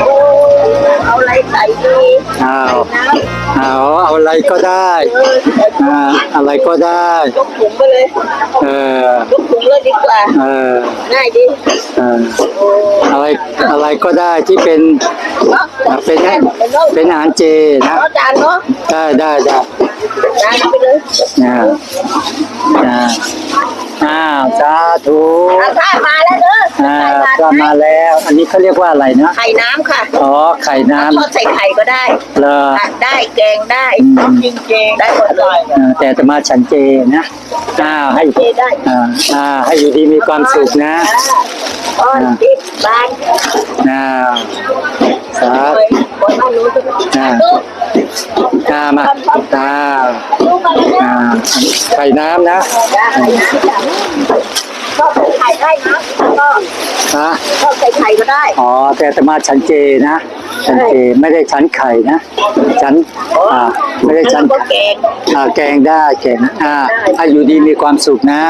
โอ้เอาอะไรใส่ดีอ้าวน้เอาเอาอะไรก็ได้ำเอออ่าอะไรก็ได้ยกถุงไปเลยเออยกถุงเลยดีกว่าเออง่ายดีเออโอ้อะไรอะไรก็ได้ที่เป็นเป็นเป็นอาหารเจนะเอาจานเนาะได้ได้ได้จานไปเลยนะนะอ้าวสาธุ เอาข้าวมาแล้วเด้ ออ่าใส่บาตรก็มาแล้ว อันนี้เขาเรียกว่าอะไรนะไข่น้ำค่ะอ๋อไข่น้ทอดใส่ไข่ก็ได้ำเลอ ผัดได้แกงได้อืมต้มจริงเจได้หมดเลยอ่าแต่จะมาฉันเจนะอ้าวให้เจได้อ่าอ่าให้อยู่ดีมีความสุขนะอ่อนดิบบานอ้าวสาเลธุยคนบ้านนู้นก็อ่าลูกอ่ามาอ้าวลูกมาแล้วอ่าไข่น้ำนะ ได้ไข่น้ำจ้ะชอบใส่ไข่ได้นะก็ ฮะชอบใส่ไข่ก็ได้ อ๋อ แต่จะมาฉันเจนะ ฉันเจไม่ได้ฉันไข่นะ ฉัน อ่า ไม่ได้ฉันแล้วก็แกง อ่า แกงได้แกงอ่าให้อยู่ดีมีความสุขนะ